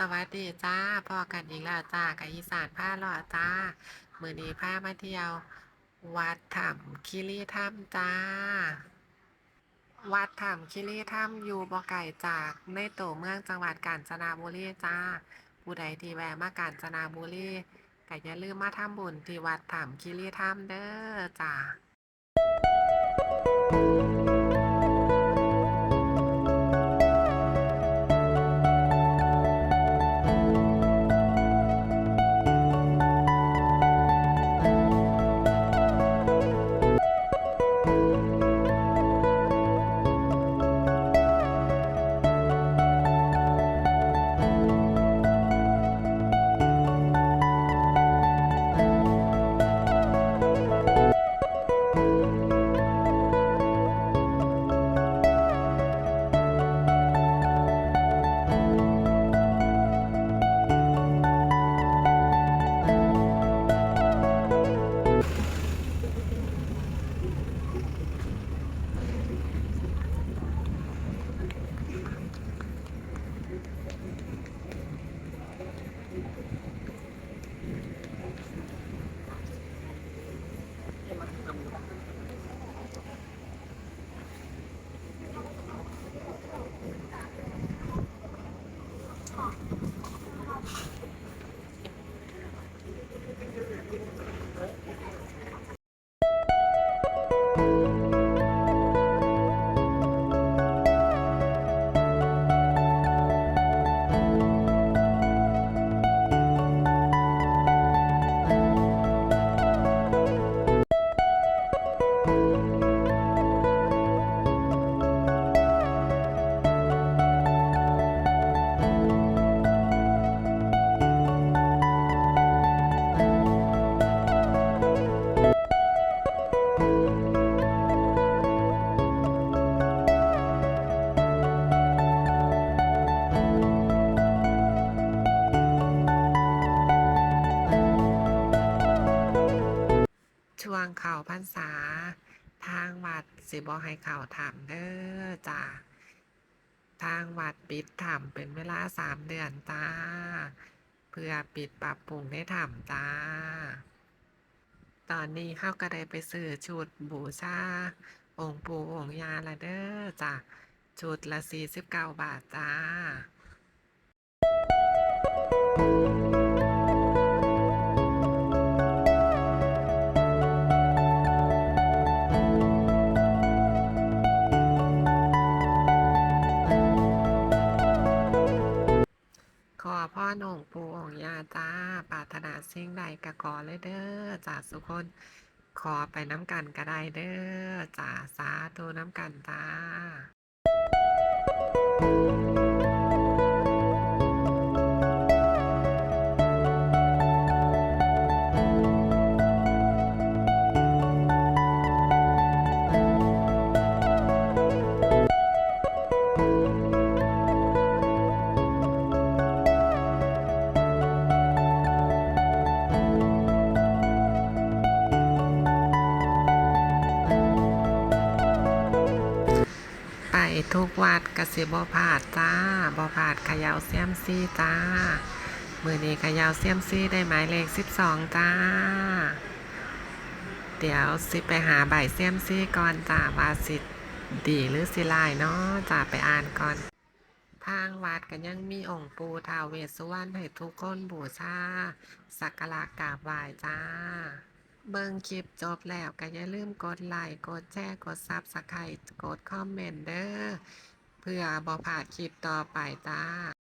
สวัสดีจ้าพอกันอีกแล้วจ้ากับอีสานผ้าหล่อจ้า มือนี้พามาเที่ยว วัดถ้ำคิริถ้ำจ้า วัดถ้ำคิริถ้ำอยู่บ่ไกลจากในตัวเมืองจังหวัดกาญจนบุรีจ้า ผู้ใดที่แวะมากาญจนบุรีก็อย่าลืมมาทำบุญที่วัดถ้ำคิริถ้ำเด้อจ้า วงเข้าพรรษา ทางวัดสิบ่ให้เข้าถ้ำเด้อจ้าทางวัดปิดถ้ำเป็นเวลาสามเดือนจ้า เพื่อปิดปรับปรุงในถ้ำจ้า ตอนนี้เข้าก็ได้ไปซื้อชุดบูชาองค์ปู่องค์ยาละเด้อจ้าชุดละสี่สิบเก้าบาทจ้า ขอพ่อหนองปูองยาจ้าปรารถนาสิ่งใดกะขอเลยเด้อจ้าสุกคนขอไปน้ำกันก็ได้เด้อจ้าสาธุน้ำกันจ้า ทุกวัดกสิบ่พาดจ้าบ่พาดขยาวเซียมซี่จ้ามือนี้ขยาวเซียมซี่ได้หมายเลขสิบสองจ้า เดี๋ยวสิไปหาใบเซียมซี่ก่อนจ้าว่าสิดีหรือสิลายเนาะจ้าไปอ่านก่อน ทางวัดก็ยังมีองค์ปูทาวเวสสุวรรณให้ทุกคนบูชาสักการะกราบไหว้จ้า เบิ่งคลิปจบแล้วก็อย่าลืมกดไลค์กดแชร์กดซับสไครต์กดคอมเมนต์เด้อเพื่อบ่พลาดคลิปต่อไปจ้า